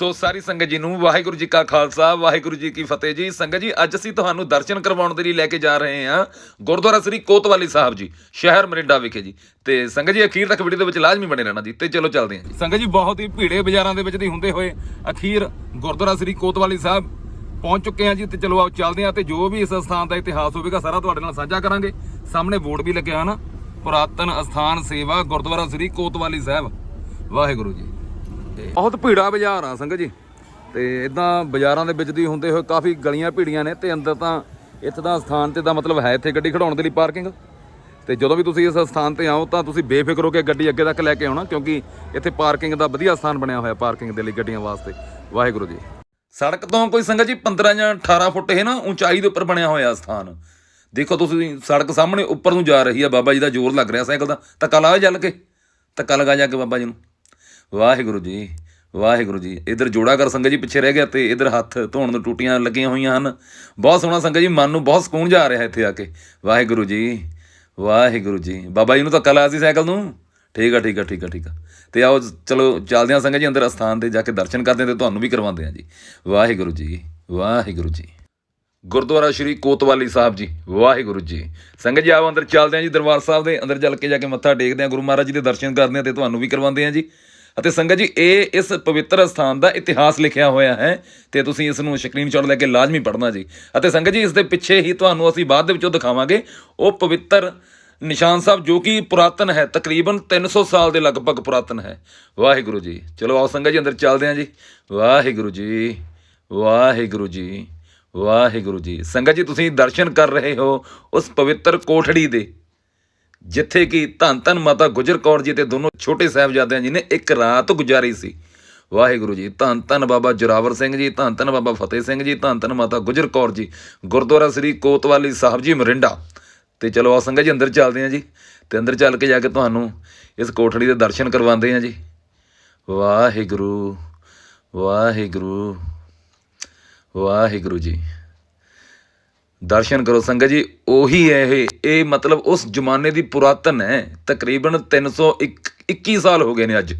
ਸੋ ਸਾਰੀ ਸੰਗਤ ਜੀ ਨੂੰ ਵਾਹਿਗੁਰੂ ਜੀ ਕਾ ਖਾਲਸਾ, ਵਾਹਿਗੁਰੂ ਜੀ ਕੀ ਫਤਿਹ ਜੀ। ਸੰਗਤ ਜੀ, ਅੱਜ ਅਸੀਂ ਤੁਹਾਨੂੰ ਦਰਸ਼ਨ ਕਰਵਾਉਣ ਦੇ ਲਈ ਲੈ ਕੇ ਜਾ ਰਹੇ ਹਾਂ ਗੁਰਦੁਆਰਾ ਸ੍ਰੀ ਕੋਤਵਾਲੀ ਸਾਹਿਬ ਜੀ, ਸ਼ਹਿਰ ਮਰਿੰਡਾ ਵਿਖੇ ਜੀ। ਤੇ ਸੰਗਤ ਜੀ, ਅਖੀਰ ਤੱਕ ਵੀਡੀਓ ਦੇ ਵਿੱਚ ਲਾਜ਼ਮੀ ਬਣੇ ਰਹਿਣਾ ਜੀ, ਤੇ ਚਲੋ ਚੱਲਦੇ ਹਾਂ ਜੀ। ਸੰਗਤ ਜੀ, ਬਹੁਤ ਹੀ ਭੀੜੇ ਬਾਜ਼ਾਰਾਂ ਦੇ ਵਿੱਚ ਦੀ ਹੁੰਦੇ ਹੋਏ ਅਖੀਰ ਗੁਰਦੁਆਰਾ ਸ੍ਰੀ ਕੋਤਵਾਲੀ ਸਾਹਿਬ ਪਹੁੰਚ ਚੁੱਕੇ ਹਾਂ ਜੀ, ਤੇ ਚਲੋ ਆਓ ਚੱਲਦੇ ਹਾਂ, ਤੇ ਜੋ ਵੀ ਇਸ ਸਥਾਨ ਦਾ ਇਤਿਹਾਸ ਹੋਵੇਗਾ, ਸਾਰਾ ਤੁਹਾਡੇ ਨਾਲ ਸਾਂਝਾ ਕਰਾਂਗੇ। ਸਾਹਮਣੇ ਬੋਰਡ ਵੀ ਲੱਗਿਆ ਨਾ ਪੁਰਾਤਨ ਅਸਥਾਨ ਸੇਵਾ ਗੁਰਦੁਆਰਾ ਸ੍ਰੀ ਕੋਤਵਾਲੀ ਸਾਹਿਬ। ਵਾਹਿਗੁਰੂ ਜੀ। ਬਹੁਤ ਭੀੜਾ ਬਾਜ਼ਾਰ ਆ ਸੰਗਤ ਜੀ। ਤੇ ਇਦਾਂ ਬਾਜ਼ਾਰਾਂ ਦੇ ਵਿੱਚ ਦੀ ਹੁੰਦੇ ਹੋਏ ਕਾਫੀ ਗਲੀਆਂ ਭੀੜੀਆਂ ਨੇ ਤੇ ਅੰਦਰ ਤਾਂ ਇੱਥੇ ਦਾ ਸਥਾਨ ਤੇ ਦਾ ਮਤਲਬ ਹੈ ਇੱਥੇ ਗੱਡੀ ਖੜਾਉਣ ਦੇ ਲਈ ਪਾਰਕਿੰਗ। ਤੇ ਜਦੋਂ ਵੀ ਤੁਸੀਂ ਇਸ ਸਥਾਨ ਤੇ ਆਓ ਤਾਂ ਤੁਸੀਂ ਬੇਫਿਕਰ ਹੋ ਕੇ ਗੱਡੀ ਅੱਗੇ ਤੱਕ ਲੈ ਕੇ ਆਉਣਾ ਕਿਉਂਕਿ ਇੱਥੇ ਪਾਰਕਿੰਗ ਦਾ ਵਧੀਆ ਸਥਾਨ ਬਣਿਆ ਹੋਇਆ ਪਾਰਕਿੰਗ ਦੇ ਲਈ ਗੱਡੀਆਂ ਵਾਸਤੇ। ਵਾਹਿਗੁਰੂ ਜੀ। ਸੜਕ ਤੋਂ ਕੋਈ ਸੰਗਤ ਜੀ 15 ਜਾਂ 18 ਫੁੱਟ ਹੈ ਨਾ ਉਚਾਈ ਦੇ ਉੱਪਰ ਬਣਿਆ ਹੋਇਆ ਸਥਾਨ। ਦੇਖੋ ਤੁਸੀਂ ਸੜਕ ਸਾਹਮਣੇ ਉੱਪਰ ਨੂੰ ਜਾ ਰਹੀ ਹੈ ਬਾਬਾ ਜੀ ਦਾ ਜ਼ੋਰ ਲੱਗ ਰਿਹਾ ਸਾਈਕਲ ਦਾ। ਧੱਕਾ ਲਾ ਚੱਲ ਕੇ। ਧੱਕਾ ਲਗਾ ਜਾ ਕੇ ਬਾਬਾ ਜੀ ਨੂੰ। ਵਾਹਿਗੁਰੂ ਜੀ ਵਾਹਿਗੁਰੂ ਜੀ। ਇਧਰ ਜੋੜਾ ਕਰ ਸੰਗਤ ਜੀ ਪਿੱਛੇ ਰਹਿ ਗਿਆ ਤੇ ਇਧਰ ਹੱਥ ਧੋਣ ਨੂੰ ਟੂਟੀਆਂ ਲੱਗੀਆਂ ਹੋਈਆਂ ਹਨ। ਬਹੁਤ ਸੋਹਣਾ ਸੰਗਤ ਜੀ, ਮਨ ਨੂੰ ਬਹੁਤ ਸਕੂਨ ਜਾ ਰਿਹਾ ਇੱਥੇ ਆ ਕੇ। ਵਾਹਿਗੁਰੂ ਜੀ ਵਾਹਿਗੁਰੂ ਜੀ। ਬਾਬਾ ਜੀ ਨੂੰ ਧੱਕਾ ਲਾਇਆ ਸੀ ਸਾਈਕਲ ਨੂੰ? ਠੀਕ ਆ ਠੀਕ ਆ ਠੀਕ ਆ ਠੀਕ ਆ। ਤੇ ਆਓ ਚਲੋ ਚੱਲਦੇ ਹਾਂ ਸੰਗਤ ਜੀ ਅੰਦਰ ਅਸਥਾਨ ਤੇ ਜਾ ਕੇ ਦਰਸ਼ਨ ਕਰਦੇ ਹਾਂ ਤੇ ਤੁਹਾਨੂੰ ਵੀ ਕਰਵਾਉਂਦੇ ਹਾਂ ਜੀ। ਵਾਹਿਗੁਰੂ ਜੀ ਵਾਹਿਗੁਰੂ ਜੀ। ਗੁਰਦੁਆਰਾ ਸ਼੍ਰੀ ਕੋਤਵਾਲੀ ਸਾਹਿਬ ਜੀ, ਵਾਹਿਗੁਰੂ ਜੀ। ਸੰਗਤ ਜੀ ਆਓ ਅੰਦਰ ਚੱਲਦੇ ਹਾਂ ਜੀ ਦਰਬਾਰ ਸਾਹਿਬ ਦੇ। ਅੰਦਰ ਚੱਲ ਕੇ ਜਾ ਕੇ ਮੱਥਾ ਟੇਕਦੇ ਹਾਂ। ਗੁਰੂ ਮਹਾਰਾਜ ਜੀ ਦੇ ਦਰਸ਼ਨ ਕਰਦੇ ਹਾਂ ਤੇ ਤੁਹਾਨੂੰ ਵੀ ਕਰਵਾਉਂਦੇ ਹਾਂ ਜੀ। ਅਤੇ ਸੰਗਤ ਜੀ, ਇਹ ਇਸ ਪਵਿੱਤਰ ਸਥਾਨ ਦਾ ਇਤਿਹਾਸ ਲਿਖਿਆ ਹੋਇਆ ਹੈ ਤੇ ਤੁਸੀਂ ਇਸ ਨੂੰ ਸਕਰੀਨਸ਼ਾਟ ਲੈ ਕੇ ਲਾਜ਼ਮੀ ਪੜ੍ਹਨਾ ਜੀ। ਅਤੇ ਸੰਗਤ ਜੀ, ਇਸ ਦੇ ਪਿੱਛੇ ਹੀ ਤੁਹਾਨੂੰ ਅਸੀਂ ਬਾਅਦ ਦੇ ਵਿੱਚੋਂ ਦਿਖਾਵਾਂਗੇ, ਉਹ ਪਵਿੱਤਰ ਨਿਸ਼ਾਨ ਸਾਹਿਬ ਜੋ ਕਿ ਪੁਰਾਤਨ ਹੈ, ਤਕਰੀਬਨ 300 ਸਾਲ ਦੇ ਲਗਭਗ ਪੁਰਾਤਨ ਹੈ। ਵਾਹਿਗੁਰੂ ਜੀ, ਚਲੋ ਆਓ ਸੰਗਤ ਜੀ, ਅੰਦਰ ਚੱਲਦੇ ਹਾਂ ਜੀ। ਵਾਹਿਗੁਰੂ ਜੀ ਵਾਹਿਗੁਰੂ ਜੀ ਵਾਹਿਗੁਰੂ ਜੀ। ਸੰਗਤ ਜੀ, ਤੁਸੀਂ ਦਰਸ਼ਨ ਕਰ ਰਹੇ ਹੋ ਉਸ ਪਵਿੱਤਰ ਕੋਠੜੀ ਦੇ। ਜਿੱਥੇ ਕਿ ਧੰਨ ਧੰਨ ਮਾਤਾ ਗੁਜਰ ਕੌਰ ਜੀ ਤੇ ਦੋਨੋਂ ਛੋਟੇ ਸਾਹਿਬਜ਼ਾਦਿਆਂ ਜੀ ਨੇ ਇੱਕ ਰਾਤ ਗੁਜ਼ਾਰੀ ਸੀ। ਵਾਹਿਗੁਰੂ ਜੀ, ਧੰਨ ਧੰਨ ਬਾਬਾ ਜੁਰਾਵਰ ਸਿੰਘ ਜੀ, ਧੰਨ ਧੰਨ ਬਾਬਾ ਫਤਿਹ ਸਿੰਘ ਜੀ, ਧੰਨ ਧੰਨ ਮਾਤਾ ਗੁਜਰ ਕੌਰ ਜੀ। ਗੁਰਦੁਆਰਾ ਸ੍ਰੀ ਕੋਤਵਾਲੀ ਸਾਹਿਬ ਜੀ, ਮਰਿੰਡਾ। ਤੇ ਚਲੋ ਆ ਸੰਗਤ ਜੀ ਅੰਦਰ ਚੱਲਦੇ ਹਾਂ ਜੀ। ਤੇ ਅੰਦਰ ਚੱਲ ਕੇ ਜਾ ਕੇ ਤੁਹਾਨੂੰ ਇਸ ਕੋਠੜੀ ਦੇ ਦਰਸ਼ਨ ਕਰਵਾਉਂਦੇ ਹਾਂ ਜੀ। ਵਾਹਿਗੁਰੂ ਵਾਹਿਗੁਰੂ ਵਾਹਿਗੁਰੂ ਜੀ। ਦਰਸ਼ਨ ਕਰੋ ਸੰਗਤ ਜੀ, ਉਹੀ ਹੈ ਇਹ ਇਹ ਮਤਲਬ ਉਸ ਜ਼ਮਾਨੇ ਦੀ ਪੁਰਾਤਨ ਹੈ। ਤਕਰੀਬਨ 321 ਸਾਲ ਹੋ ਗਏ ਨੇ ਅੱਜ।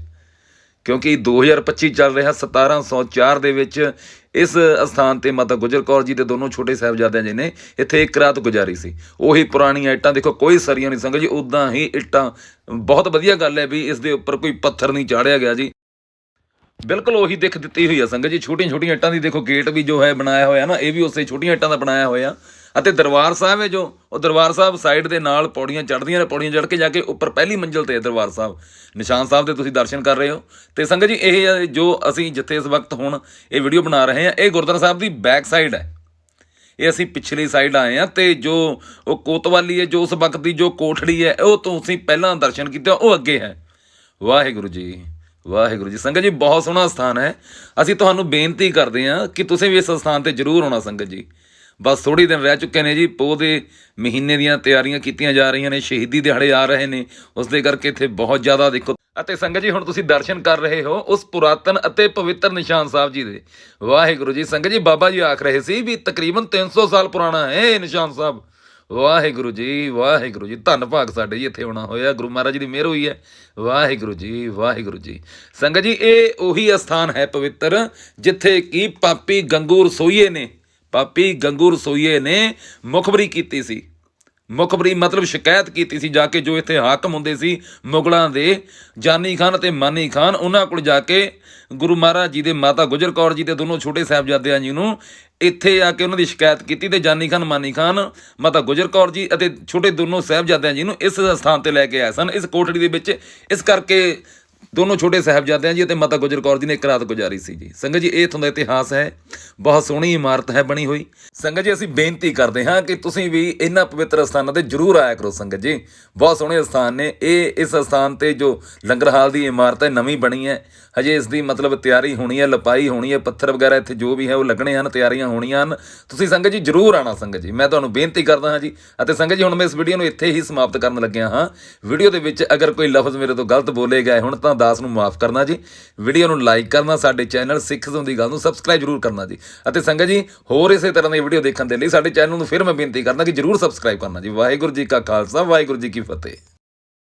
ਕਿਉਂਕਿ 2025 ਚੱਲ ਰਿਹਾ 1704 ਦੇ ਵਿੱਚ। ਇਸ ਅਸਥਾਨ ਤੇ ਮਾਤਾ ਗੁਜਰ ਕੌਰ ਜੀ ਦੇ ਦੋਨੋਂ ਛੋਟੇ ਸਾਹਿਬਜ਼ਾਦਿਆਂ ਜੀ ਨੇ ਇੱਥੇ ਇੱਕ ਰਾਤ ਗੁਜ਼ਾਰੀ ਸੀ। ਉਹੀ ਪੁਰਾਣੀਆਂ ਇੱਟਾਂ ਦੇਖੋ, ਕੋਈ ਸਰੀਆਂ ਨਹੀਂ ਸੰਗਤ ਜੀ ਉਦਾਂ ਹੀ ਇੱਟਾਂ। ਬਹੁਤ ਵਧੀਆ ਗੱਲ ਹੈ ਵੀ ਇਸ ਦੇ ਉੱਪਰ ਕੋਈ ਪੱਥਰ ਨਹੀਂ ਚਾੜਿਆ ਗਿਆ ਜੀ। ਬਿਲਕੁਲ ਉਹੀ ਦਿੱਖ ਦਿੱਤੀ ਹੋਈ ਆ ਸੰਗਤ ਜੀ। ਛੋਟੀਆਂ ਛੋਟੀਆਂ ਇੱਟਾਂ ਦੀ ਦੇਖੋ ਗੇਟ ਵੀ ਜੋ ਹੈ ਬਣਾਇਆ ਹੋਇਆ ਨਾ, ਇਹ ਵੀ ਉਸੇ ਛੋਟੀਆਂ ਇੱਟਾਂ ਦਾ ਬਣਾਇਆ ਹੋਇਆ। ਅਤੇ ਦਰਬਾਰ ਸਾਹਿਬ ਹੈ ਜੋ, ਉਹ ਦਰਬਾਰ ਸਾਹਿਬ ਸਾਈਡ ਦੇ ਨਾਲ ਪੌੜੀਆਂ ਚੜ੍ਹਦੀਆਂ ਨੇ, ਪੌੜੀਆਂ ਚੜ੍ਹ ਕੇ ਜਾ ਕੇ ਉੱਪਰ ਪਹਿਲੀ ਮੰਜ਼ਿਲ ਤੇ ਦਰਬਾਰ ਸਾਹਿਬ। ਨਿਸ਼ਾਨ ਸਾਹਿਬ ਦੇ ਤੁਸੀਂ ਦਰਸ਼ਨ ਕਰ ਰਹੇ ਹੋ। ਤੇ ਸੰਗਤ ਜੀ, ਇਹ ਜੋ ਅਸੀਂ ਜਿੱਥੇ ਇਸ ਵਕਤ ਹੁਣ ਇਹ ਵੀਡੀਓ ਬਣਾ ਰਹੇ ਹਾਂ, ਇਹ ਗੁਰਦੁਆਰਾ ਸਾਹਿਬ ਦੀ ਬੈਕ ਸਾਈਡ ਹੈ। ਇਹ ਅਸੀਂ ਪਿਛਲੀ ਸਾਈਡ ਆਏ ਆ ਤੇ ਜੋ ਉਹ ਕੋਤਵਾਲੀ ਹੈ, ਜੋ ਉਸ ਵਕਤ ਦੀ ਜੋ ਕੋਠੜੀ ਹੈ, ਉਹ ਤੋਂ ਅਸੀਂ ਪਹਿਲਾਂ ਦਰਸ਼ਨ ਕੀਤਾ, ਉਹ ਅੱਗੇ ਹੈ। ਵਾਹਿਗੁਰੂ ਜੀ। ਵਾਹਿਗੁਰੂ ਜੀ, ਸੰਗਤ ਜੀ, ਬਹੁਤ ਸੋਹਣਾ ਸਥਾਨ ਹੈ। ਅਸੀਂ ਤੁਹਾਨੂੰ ਬੇਨਤੀ ਕਰਦੇ ਹਾਂ ਕਿ ਤੁਸੀਂ ਵੀ ਇਸ ਸਥਾਨ ਤੇ ਜ਼ਰੂਰ ਆਉਣਾ, ਸੰਗਤ ਜੀ। ਬਸ ਥੋੜੀ ਦਿਨ ਰਹਿ ਚੁੱਕੇ ਨੇ ਜੀ, ਪੋਹ ਦੇ ਮਹੀਨੇ ਦੀਆਂ ਤਿਆਰੀਆਂ ਕੀਤੀਆਂ ਜਾ ਰਹੀਆਂ ਨੇ, ਸ਼ਹੀਦੀ ਦਿਹਾੜੇ ਆ ਰਹੇ ਨੇ, ਉਸ ਦੇ ਕਰਕੇ ਇੱਥੇ ਬਹੁਤ ਜ਼ਿਆਦਾ ਦੇਖੋ। ਅਤੇ ਸੰਗਤ ਜੀ, ਹੁਣ ਤੁਸੀਂ ਦਰਸ਼ਨ ਕਰ ਰਹੇ ਹੋ ਉਸ ਪੁਰਾਤਨ ਅਤੇ ਪਵਿੱਤਰ ਨਿਸ਼ਾਨ ਸਾਹਿਬ ਜੀ ਦੇ। ਵਾਹਿਗੁਰੂ ਜੀ, ਸੰਗਤ ਜੀ, ਬਾਬਾ ਜੀ ਆਖ ਰਹੇ ਸੀ ਵੀ ਤਕਰੀਬਨ 300 ਸਾਲ ਪੁਰਾਣਾ ਹੈ ਇਹ ਨਿਸ਼ਾਨ ਸਾਹਿਬ। ਵਾਹਿਗੁਰੂ ਜੀ ਵਾਹਿਗੁਰੂ ਜੀ। ਧੰਨ ਭਾਗ ਸਾਡੇ ਜੀ ਇੱਥੇ ਆਉਣਾ ਹੋਇਆ। ਗੁਰੂ ਮਹਾਰਾਜ ਜੀ ਦੀ ਮਿਹਰ ਹੋਈ ਹੈ। ਵਾਹਿਗੁਰੂ ਜੀ ਵਾਹਿਗੁਰੂ ਜੀ। ਸੰਗਤ ਜੀ, ਇਹ ਉਹੀ ਅਸਥਾਨ ਹੈ ਪਵਿੱਤਰ, ਜਿੱਥੇ ਕੀ ਪਾਪੀ ਗੰਗੂ ਰਸੋਈਏ ਨੇ। ਪਾਪੀ ਗੰਗੂ ਰਸੋਈਏ ਨੇ। ਮੁਖਬਰੀ ਕੀਤੀ ਸੀ। ਮੁਖਬਰੀ ਮਤਲਬ ਸ਼ਿਕਾਇਤ ਕੀਤੀ ਸੀ ਜਾ ਕੇ ਜੋ ਇੱਥੇ ਹਾਕਮ ਹੁੰਦੇ ਸੀ ਮੁਗਲਾਂ ਦੇ, ਜਾਨੀ ਖਾਨ ਅਤੇ ਮਾਨੀ ਖਾਨ, ਉਹਨਾਂ ਕੋਲ ਜਾ ਕੇ ਗੁਰੂ ਮਹਾਰਾਜ ਜੀ ਦੇ ਮਾਤਾ ਗੁਜਰ ਕੌਰ ਜੀ ਤੇ ਦੋਨੋਂ ਛੋਟੇ ਸਾਹਿਬਜ਼ਾਦਿਆਂ ਜੀ ਨੂੰ ਇੱਥੇ ਆ ਕੇ ਉਹਨਾਂ ਦੀ ਸ਼ਿਕਾਇਤ ਕੀਤੀ ਤੇ ਜਾਨੀ ਖਾਨ, ਮਾਨੀ ਖਾਨ, ਮਾਤਾ ਗੁਜਰ ਕੌਰ ਜੀ ਅਤੇ ਛੋਟੇ ਦੋਨੋਂ ਸਾਹਿਬਜ਼ਾਦਿਆਂ ਜੀ ਨੂੰ ਇਸ ਸਥਾਨ ਤੇ ਲੈ ਕੇ ਆਏ ਸਨ, ਇਸ ਕੋਠੜੀ ਦੇ ਵਿੱਚ। ਇਸ ਕਰਕੇ ਦੋਨੋਂ ਛੋਟੇ ਸਾਹਿਬਜ਼ਾਦਿਆਂ ਜੀ ਅਤੇ ਮਾਤਾ ਗੁਜਰ ਕੌਰ ਜੀ ਨੇ ਇੱਕ ਰਾਤ ਗੁਜ਼ਾਰੀ ਸੀ ਜੀ। ਸੰਗਤ ਜੀ, ਇਹ ਇਥੋਂ ਦਾ ਇਤਿਹਾਸ ਹੈ। ਬਹੁਤ ਸੋਹਣੀ ਇਮਾਰਤ ਹੈ ਬਣੀ ਹੋਈ। ਸੰਗਤ ਜੀ, ਅਸੀਂ ਬੇਨਤੀ ਕਰਦੇ ਹਾਂ ਕਿ ਤੁਸੀਂ ਵੀ ਇਹਨਾਂ ਪਵਿੱਤਰ ਸਥਾਨਾਂ ਤੇ ਜਰੂਰ ਆਇਆ ਕਰੋ ਸੰਗਤ ਜੀ। ਬਹੁਤ ਸੋਹਣੇ ਸਥਾਨ ਨੇ। ਇਹ ਇਸ ਸਥਾਨ ਤੇ ਜੋ ਲੰਗਰ ਹਾਲ ਦੀ ਇਮਾਰਤ ਹੈ, ਨਵੀਂ ਬਣੀ ਹੈ। ਹਜੇ ਇਸ ਦੀ ਮਤਲਬ ਤਿਆਰੀ ਹੋਣੀ ਹੈ, ਲਪਾਈ ਹੋਣੀ ਹੈ, ਪੱਥਰ ਵਗੈਰਾ ਇੱਥੇ ਜੋ ਵੀ ਹੈ ਉਹ ਲੱਗਣੇ ਹਨ, ਤਿਆਰੀਆਂ ਹੋਣੀਆਂ ਹਨ। ਤੁਸੀਂ ਸੰਗਤ ਜੀ ਜਰੂਰ ਆਣਾ ਸੰਗਤ ਜੀ। ਮੈਂ ਤੁਹਾਨੂੰ ਬੇਨਤੀ ਕਰਦਾ ਹਾਂ ਜੀ। ਅਤੇ ਸੰਗਤ ਜੀ, ਹੁਣ ਮੈਂ ਇਸ ਵੀਡੀਓ ਨੂੰ ਇੱਥੇ ਹੀ ਸਮਾਪਤ ਕਰਨ ਲੱਗਿਆ ਹਾਂ। ਵੀਡੀਓ ਦੇ ਵਿੱਚ ਅਗਰ ਕੋਈ ਲਫ਼ਜ਼ ਮੇਰੇ ਤੋਂ ਗਲਤ ਬੋਲੇ ਗਏ ਹੁਣ ਤਾਂ ਦਾਸ ਨੂੰ ਮਾਫ ਕਰਨਾ ਜੀ। ਵੀਡੀਓ ਨੂੰ ਲਾਈਕ ਕਰਨਾ, ਸਾਡੇ ਚੈਨਲ ਸਿੱਖਜ਼ੋਂ ਦੀ ਗੱਲ ਨੂੰ ਸਬਸਕ੍ਰਾਈਬ ਜਰੂਰ ਕਰਨਾ ਜੀ। ਅਤੇ ਸੰਗਤ ਜੀ, ਹੋਰ ਇਸੇ ਤਰ੍ਹਾਂ ਦੀ ਵੀਡੀਓ ਦੇਖਣ ਦੇ ਲਈ ਸਾਡੇ ਚੈਨਲ ਨੂੰ ਫਿਰ ਮੈਂ ਬੇਨਤੀ ਕਰਨਾ ਕਿ ਜਰੂਰ ਸਬਸਕ੍ਰਾਈਬ ਕਰਨਾ ਜੀ। ਵਾਹਿਗੁਰੂ ਜੀ ਕਾ ਖਾਲਸਾ, ਵਾਹਿਗੁਰੂ ਜੀ ਕੀ ਫਤਿਹ।